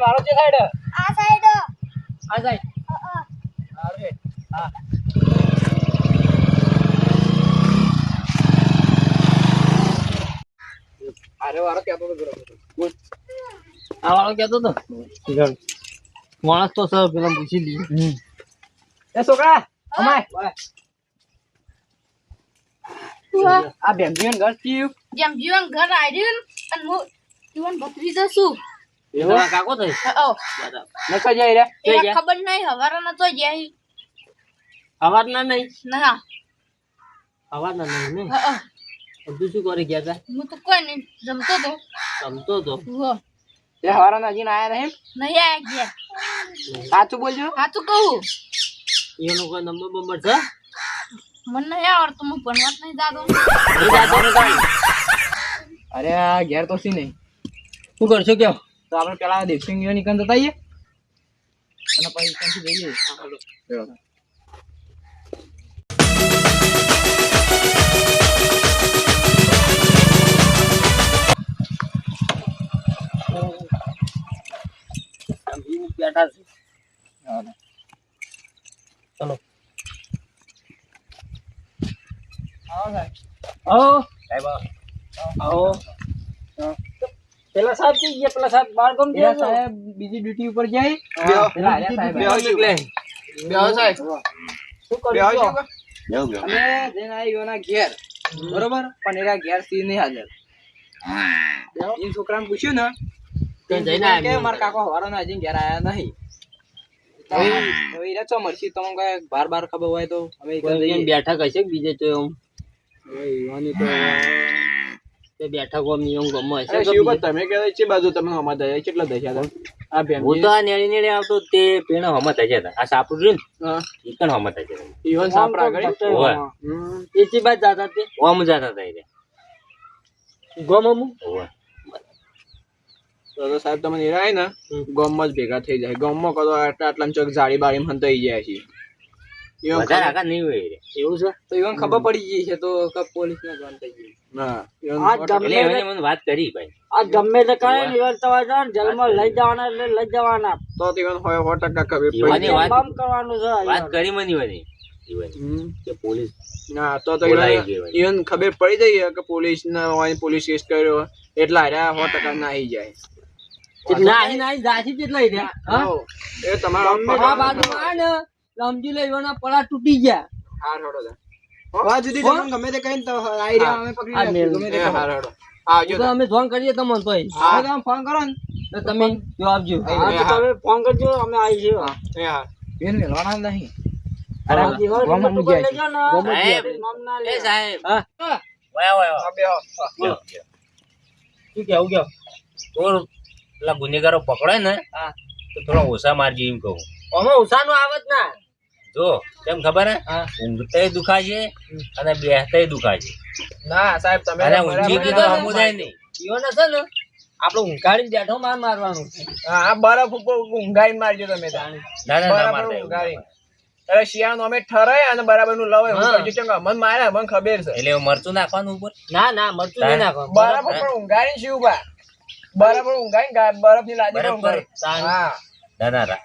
બેન વાળો છે સાઈડ? આ સાઈડ. આ સાઈડ. હા હા. અરે વાળો કહેતો તો આ વાળો કહેતો તો. માણસ તો સર પેલા પૂછી લઈએ એ છોકરા અમાય આ બેંગીન ઘર ચીયું. જેમ ઘર આવ્યું અને હું જીવન ભત્રીજો છું. તમારા કાકો થઈ અ. નકા જાય રે? ગયા? ખબર નહીં હવારના તો જાય અવાજ ના નહીં ના અવાજ ના? નહીં ને. તું શું કરી ગયા તા? હું તો કોઈ નહીં જમતો તો. રમતો તો? હો. તે હવારના હજી આયા નહીં નહીં આયા ગયા. સાચું બોલજો. સાચું કહું. એનો કોઈ નંબર બંબર છે? મને નહીં આવડતું હું ભણવા નહીં જાતો. નહીં જાતો અરે આ ઘેર તો સી નહીં શું કરશો કયો તો આપણે પેલા દેવસિંહ નીકળ જતા આવીએ અને પછી ત્યાંથી જઈએ ચલો. બેઠા છે ચલો આવો આવો પેલા સાહેબથી ગયા? પેલા સાહેબ બાર ગમ ગયા સાહેબ બીજી ડ્યુટી ઉપર જાય પેલા આયા સાહેબ. શું કર્યું? અમે જઈને આવી એના ઘેર. બરોબર? પણ એના ઘેર સી નહીં હાજર. એ છોકરાને પૂછ્યું ને જઈને કે. મારા કાકો હવારના હજી ઘેર આયા નહીં. હવે- ઈ રચો કઈ બાર બાર ખબર હોય તો. અમે ઈ કોઈ જઈએ. એમ બેઠા કશે બીજે તો એમ તો તે બેઠા નિયમ ગમો હશે શિવભાઈ, તમે કહેવાય છે બાજુ તમે હમા દયા કેટલા દયા તમે આ બેન હું તો આ નેડી નેડી આવતો તે પેણ હમત હશે તા. આ સાપડું રહ્યું ને ઈ કણ હમત હશે તા. ઈવન સાપરા આગળ ઓવે. હમ. એ ચી બાજુ જાતા તે ઓમ જાતા તા ઈ ગોમ અમુક? ઓવે. તો તો સાહેબ તમે નિરાય ને ગામમાં જ ભેગા થઈ જાય ગમમાં તો આટલા આટલા ચોક જાળી બાળી થઈ જાય છે. એવું છે તો ઈવન ખબર પડી ગઈ છે તો પોલીસ ને જાણ થઈ ગઈ આ સો ટકા- એટલે એને મને વાત કરી ભાઈ. આ ગમે તે કરે ને ઈવન તમારે છે લઈ જવાના એટલે લઈ જવાના. તો તો ઈવન હોય સો ટકા ખબર પડી ઈવન- બમ કરવાનું છે વાત કરી મને ઈવન ઈવન કે પોલીસ ના તો તો ઈવન ગઈ ખબર પડી જાય કે પોલીસ ના હોય પોલીસ કેસ કર્યો એટલા હાર્યા સો ટકા ના આવી જાય જાસી કેટલા? હા? હો. એ તમારા બાજુ આ ને સમજી પડા તૂટી ગયા. હાર હડો તા. વાત તમને ગમે તે કહીને તો આઈ અમે પકડી આ ગમે તે એ કરો. હાર હડો આવજો તો અમે ફોન કરીએ તમને તોય. હવે તમે ફોન કરો ને. તમે જવાબ જો હા તો તમે ફોન કરજો અમે આવી છીએ એ બેન મેળવાના નહીં. અરે આ જીવન ગોમાં તમે મૂકી લેજો ને, સાહેબ. નામ ના એ સાહેબ. હા. વાય વાય. આ શું કેવું કેવું તો પેલા ગુનેગારો પકડે ને તો થોડા ઓછા મારજો એમ કહું. અમે ઉષાનું આવત ના. જો કેમ ખબર હે? ઊંઘતે દુખાય અને બેહતે દુખાય ના સાહેબ તમે અરે ઊંઘી કીધો સમુદાય નહીં ઈઓને છે ને આપણે ઊંઘાડીને બેઠો માર મારવાનું હા બરફ ઉપર ઊંઘાઈને મારજો તમે. ના ના મારતા ઊંઘાડીને. અરે શિયાળો અમે ઠરાય અને બરાબરનું લવાય. હું. કરજો ચંગા મને મારે મન ખબર છે. એટલે મરચું નાખવાનું ઉપર? ના ના મરચું નહીં નાખવાનું. બરાબર પણ ઊંઘાડીને શું બા બરાબર ઉપર બરફની લાદી ઊંઘાડી. હા. ના ના છે.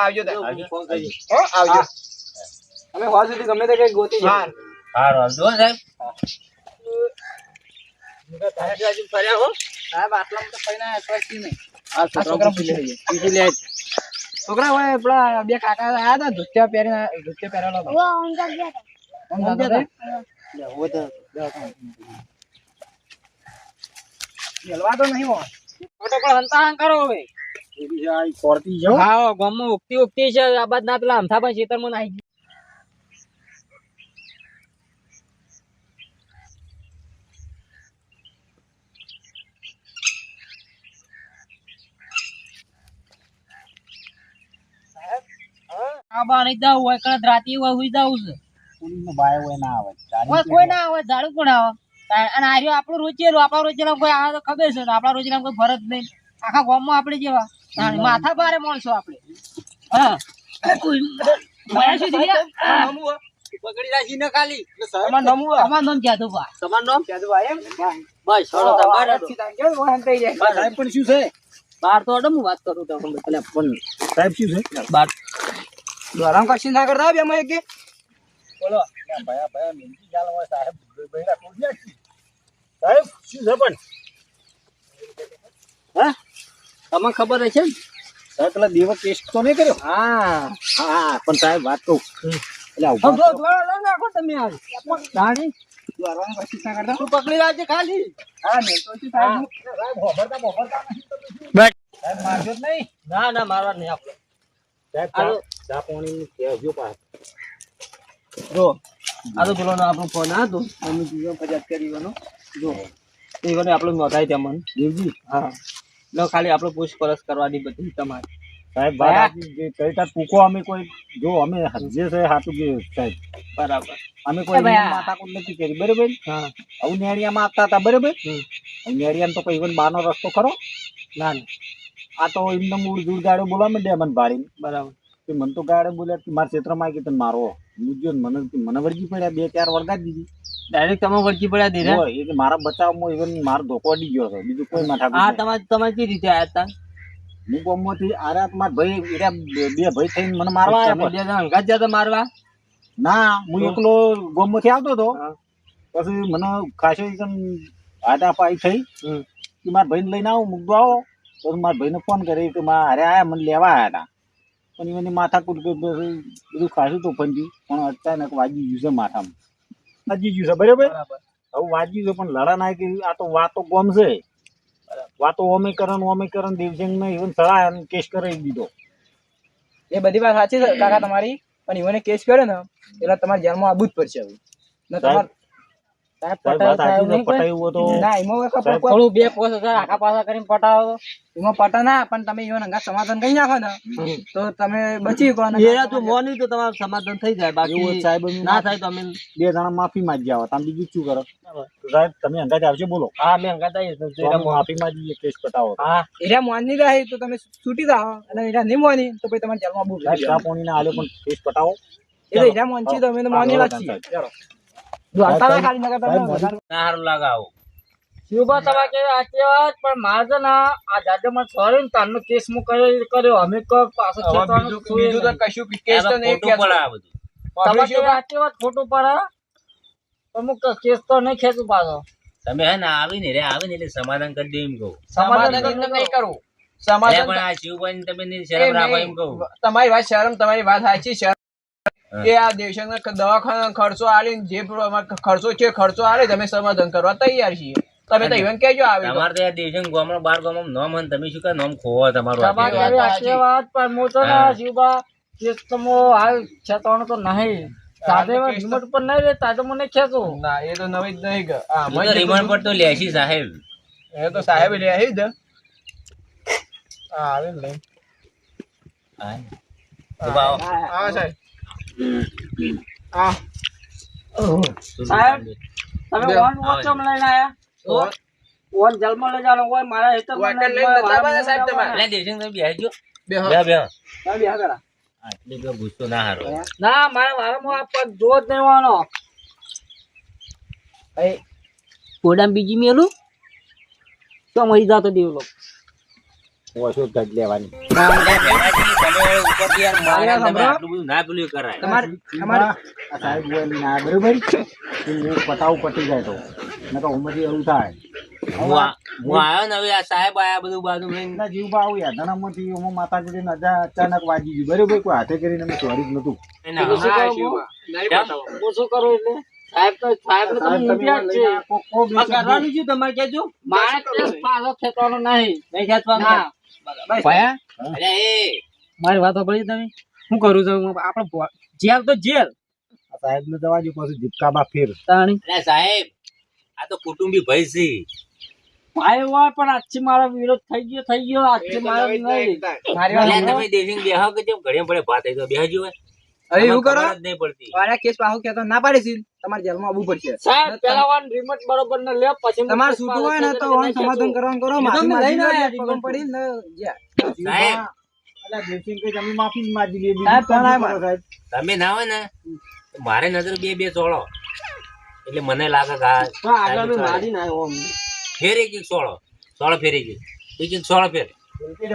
આવજો આવજો. અમે હોવા સુધી ગમે તે કઈ ગોતી જઈએ. હાર. હારું હારું. જો સાહેબ સાહેબ આટલામાં તો કઈ ના નહીં. આ છોકરા હોય પેલા બે કાકા આયા હતા ધોતિયા પહેરીને ધોતિયા પહેરેલા હતા. ગયા હતા. હતા? હવે તો નહીં હોય. ફોટો પણ હંતાહન કરો હવે હા ગામમાં ઉગતી ઉગતી છે આ બાદ ના પેલા અમથા પણ ખેતરમાં નાહી ગઈ. આ નહીં જાવું હોય કદાચ રાતે હોય હુઈ છે. કોઈ કોઈ ના આવે ઝાડુ કોણ આવે? અને આ રહ્યો આપણું આપણા રોજેલા કોઈ આવે તો ખબર છે આપણા રોજેલા કોઈ ફરજ નહીં. આખા ગામમાં આપણે જેવા. માથા ભારે માણસો આપણે. હા. પકડી રાખી ને ખાલી. તમારું નામ હું? તમારું નામ જાદુ તમારું નામ? ભાઈ એમ? બસ છોડો તમારે. સાહેબ પણ શું છે? બાર તો અડે હું વાત કરું તો સાહેબ શું છે? બાર. ગરમ કશી ના કરતા બે બોલો. ભયા ભયા મિલતી ચાલ હોય સાહેબ કોઈ સાહેબ શું છે પણ? તમને ખબર હશે ને? સાહેબ પેલા દેવો ટેસ્ટ તો નહીં કર્યો? હા. હા પણ સાહેબ વાત કહું એટલે નાખો તમે દાણી. પકડી રાખજે ખાલી. હા ને તો સાહેબ હોભરતા હોભરતા સાહેબ મારજો જ નહીં. ના ના મારવા નહીં આપણે સાહેબ. ચા- પાણી કહેજો પાછું જો આ તો પેલો આપણો ફોન હતો એમની જીવન ફરિયાદ કરી જો એ આપણો નોંધાય ત્યાં મને દેવજી? હા. લો ખાલી આપણે પૂછપરછ કરવાની બધી તમારે. સાહેબ કઈ ટૂંકો અમે કોઈ જો અમે જે છે હાથું કે સાહેબ. બરાબર. અમે કોઈ માથાકૂટ નથી કરી બરોબર? હા. આવું નેડિયામાં આપતા હતા બરોબર. નેડિયામાં તો કોઈ ઇવન બારનો રસ્તો ખરો? ના ના. આ તો એમને મૂળ દૂર ગાડો બોલા માંડ્યા મને ભારી બરાબર. કે મને તો ગાડે બોલ્યા કે મારા ક્ષેત્રમાં આવી કે તને મારો હું મન ને મને મને વળગી પડ્યા બે ચાર વળગા દીધી. ડાયરેક્ટ તમે વળગી પડ્યા ધીરે કે મારા બચાવમાં ઇવન મારો ધોકો અડી ગયો હતો. બીજું કોઈ માથા હા તમારે તમે કઈ રીતે આયા હતા? હું ગામમાંથી આરા મારા ભાઈ એટલે બે ભાઈ થઈને મને મારવા આવ્યા બે જણા અંગાત જતા મારવા? ના હું એકલો ગામમાંથી આવતો હતો. પછી મને ખાસો એકદમ આટા પાઈ થઈ કે મારા ભાઈને લઈને આવો મૂકતો આવો. તો મારા ભાઈને ફોન કરી કે મારા હારે આયા મને લેવા આવ્યા હતા પણ એની માથા કૂટ બધું ખાસું તો પંજ્યું પણ અચાનક વાગી ગયું છે માથામાં. વાગી ગયું છે બરાબર? હવે વાગી ગયું પણ લડા ના કે આ તો વાતો ગોમ છે. વાતો ઓમે કરન ઓમે કરન દેવસિંહ ને ઇવન સળા કેસ કરાવી દીધો. એ બધી વાત સાચી છે કાકા તમારી. પણ ઈવોને કેસ કર્યો ને એટલે તમારે જેલમાં આવવું જ પડશે હવે. તમારે સમાધાન કરી નાખો ને તો તમે બચી શકો ને એ તો મોની તો તમારું સમાધાન થઈ જાય બાકી સાહેબ ના થાય તો અમે બે જણા માફી માંગી આવો તમે બીજું શું કરો? સાહેબ તમે અંદાજ આવજો બોલો. હા અમે અંગાત આવીએ માફી માંગીએ કેસ પટાવો હા. એરિયા માની રહે તો તમે છૂટી જાઓ અને એરિયા નહીં માની તો પછી તમારે જેલમાં બોલો પોણી ના આલ્યો પણ કેસ પટાવો એટલે તો એરિયા મોનછી તો અમે તો મોની ચાલો. જો ખાલી નકર તમે સાહેબ, વધારે- મોદી- ના સારું લાગે શિવભા તમે કે સાચી વાત? પણ મારે છે ને આ જાડેમાં સોરી ને તારનો કેસ હું કર્યો કર્યો. અમે કો પાછો હવે બીજું તો કશું કેસ તો નહીં ખોટું પડે બધું. તમે publish કે સાચી વાત ખોટું પડે પણ હું કેસ તો નહીં ખેંચું પાછો. તમે હે ને આવીને રે આવીને એટલે સમાધાન કરી દે એમ કહું. સમાધાન નહીં સમાધાન પણ આ શિવભાઈ તમે ની શરમ રાખો એમ કહું. તમારી વાત શરમ તમારી વાત સાચી શરમ. કે આ દેશ દવાખાના ખર્ચો આલી જે ખર્ચો છે ખર્ચો આલે તમે સમાધાન કરવા તૈયાર છીએ. તમે તો ઇવન કેજો આવી તો. તમારે તો દેશન ગામડો બાર ગામડો નોમ હન તમે શું કા નોમ ખોવો તમારું તમારે આખી વાત. પણ હું તો ને હાલ તો નહીં. સાથે હા, કેસ તો- રિમોટ પર નહીં રહેતા તો મને ખેંચું ના એ તો નવી જ નહીં હા ઈ તો પર તો લેશી સાહેબ. એ તો સાહેબ લેશી જ. હા આવે ને હા. હા સાહેબ. હા. સાહેબ તમે બે. વોચમ લઈને આયા? વન જલમાં લઈ જવાનો હોય મારા હેતર વાકર લઈને નતા સાહેબ તમારે? એટલે દેશન તમે બેસજો બે હા. બે બે. કરા. આટલી તો ગુસ્સો ના હારો. ના મારા વારામાં આ પગ જો જ કોડામ બીજી મેલું? તો મરી જાતો દેવલો ઓછો ગજ લેવાની. તમે ઉપરથી યાર માર્યા તમે આટલું બધું ના પેલું કરાય. તમારે તમારે આ સાહેબ બોલી ના બરોબર કે પટી જાય તો. નકર ઉંમરથી એવું થાય. હું આવ્યો ને હવે આ સાહેબ આયા બધું બાજુ ના જીવ આવું યાર નાનામાંથી હું માતાજી નજા અચાનક વાગી ગયું. બરોબર કોઈ હાથે કરીને મેં ચોરી જ નતું હા, શું કરું એટલે? સાહેબ તો સાહેબ તો છે. કરવાનું તમારે કેજો મારે કેસ પાછો નહીં. નહીં મારી વાત સાંભળી તમે. શું કરું છું? આપણે જેલ તો જેલ સાહેબ ને જવા જેવું પછી જીપકામાં ફેર. સાહેબ આ તો કુટુંબી ભાઈ છે. ભાઈ હોય પણ આજથી મારો વિરોધ થઈ ગયો થઈ ગયો. આજથી મારો નહીં. મારી વાત. તમે દેશિંગ બેહો કે જેમ ઘડીએ પડે ભાત થઈ ગયો બેહજી હવે. હવે એવું કરો. નહીં પડતી. વાળા કેસ પાછો કહેતો ના પાડીશ તમારે જેલમાં આવવું પડશે. સાહેબ પેલા વાન રિમોટ બરોબર ને લે પછી તમારે છૂટું હોય ને તો ઓન સમાધાન કરવાનું કરો. માફી લઈને માંગી લો, આયા પગમ પડી ને જ્યાં. સાહેબ. અલ્યા દેશિંગ કઈ તમે જ બીજું સાહેબ, ના હોય ને મારે નજર બે બે સોળો. એટલે મને લાગે કે આગળ મારી ના. ફેર એક એક સોળો. સોળો ફેરી ગઈ એક સોળો ફેર.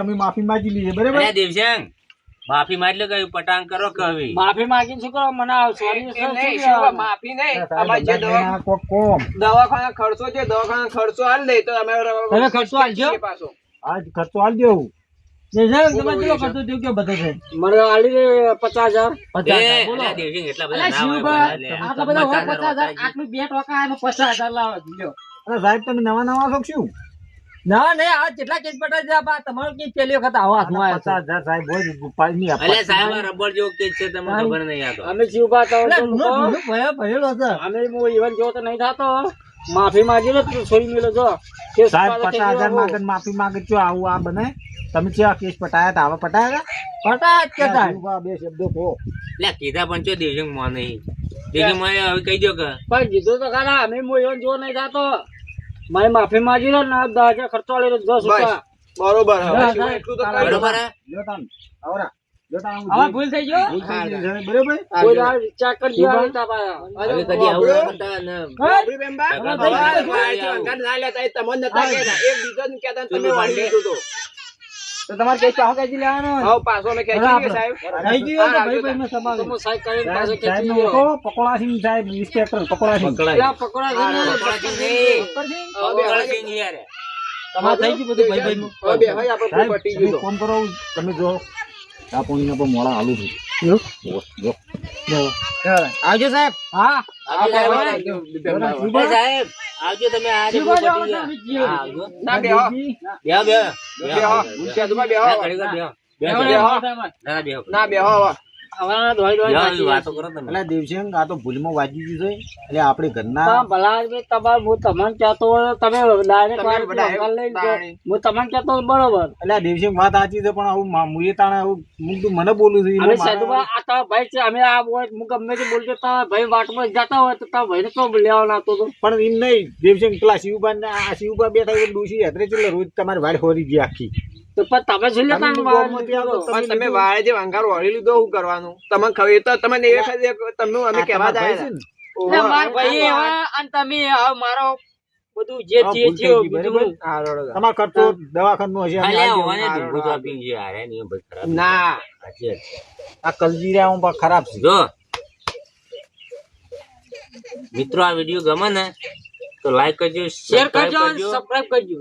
અમે માફી માંગી લીધી બરાબર? દેવશંગ માફી માંગ લો કયું પટાંગ કરો કે માફી માંગીને શું કરો? મને સોરી માફી નહીં? અમારે જે દવા કોમ. દવાખાના ખર્ચો છે દવાખાના ખર્ચો હાલ દે તો અમે તમે ખર્ચો આલજો? પાછો. આજ ખર્ચો હાલ દેવું સાહેબ તમે નવા નવા છો શું? ના નહીં આ જેટલા કેસ પટાઈ દીધા બા તમારો કેસ પહેલી વખત આવો હાથમાં આવ્યો છે. પચાસ હજાર સાહેબ હોય ઉપાય નહીં આપવા. સાહેબ રબર જેવો કેસ છે તમને ખબર નહીં આ તો. અમે શિવભા તો અમે હું ઇવન જેવો તો નહીં થતો. માફી માંગી લો છોડી મેલો જો. કેસ સાહેબ માફી માંગે છો આવું આ બને. તમે છે કેસ પટાયા તા? હવે પટાયા પટાયા જ કે તાય. હતા. બે શબ્દો કહો. કીધા પણ છો દેવશંગ મોં નહીં દેવશંગ મોં હવે કહી દો કે. પણ કીધું તો ખરા અમે હું ઇવન જેવો નહીં થતો. મારી માફી માંગી લે ના દસ હજાર ખર્ચો આલી દસ રૂપિયા. બરોબર હવે બસ, શિવભા, બસ. એટલું તો બરોબર હે? તાન આવરા લ્યો તાન આવું હવે જે- ભૂલ થઈ ગયો? ભૂલ થઈ ગઈ. છે, બરાબર? કોઈ દાડો વિચાર કરજો. હવે કદી આવું ના ના. લેતા તમને નતા. એક બીજાને કહેતા ને તમે વાળી તો. તો તમારે કઈ ચાહો ખેંચી લેવાનો હવે પાછો અમે ખેંચી લઈએ, સાહેબ. થઈ ગયો તો ભાઈ ભાઈ મેં સંભાળ્યું. તો સાહેબ કરીને પાછો ખેંચી ને ગયો. ઓળખો પકોડાસિંહ સાહેબ. પેલા પકોડા છે ને, પકડાસિંહ નહીં. હવે પકડાસિંહ યાર. તમાર થઈ ગયું બધું ભાઈ ભાઈનું. હવે બે ભાઈ આપણે પટી ગયું ફોન કરો તમે જો આ પોણીને પર મોળા હાલું છે જો, જો આવજો સાહેબ હા આવજો સાહેબ. આવજો, તમે આ શિવા રીતે જાઓ, પતી ગયા. તમે જીઓ. હા, આવજો. ના, બેહો. બેહો, બેહો. બેહો. બેહો. ના, બેહો. આ તો ભૂલમાં ગયું છે. એટલે આપણે ઘરના પણ ભલા તમારે હું તમને કહેતો તમે direct તમે વાત બધા વગર લઈને તાણી. હું તમને કહેતો બરોબર. એટલે આ દેવસિંહ વાત સાચી છે પણ આવું મુએ તાણે આવું મું મને બોલું છું અમે સાધુભાઈ આ તમારા ભાઈ છે અમે આ હોય હું ગમે તે બોલજો તમારા ભાઈ વાટમાં જતા હોય તો તારા ભાઈને તો લેવાનો આવતો તો. પણ એમ નહીં. દેવસિંહ પેલા શિવભાઈ ને આ શિવભાઈ બેઠા હોય ડોશી હેતરે એટલે રોજ તમારી વાડ હોરી ગઈ આખી. તો પણ તમે શું લેતા તમે વાર ગોળમાંથી આવો તો પણ તમે વાળે જે વંગાર વાળી લીધો શું કરવાનું? તમને ખબર તો તમને એ વખતે એક- અમે આ કહેવા જાય અને તમે મારો બધું જે જે થયું. તમારો ખર્ચો દવાખાનો ને. ના. કલજીરા હું ખરાબ છે. જો. મિત્રો આ વીડિયો ગમે ને તો લાઈક કરજો શેર કરજો સબસ્ક્રાઇબ કરજો.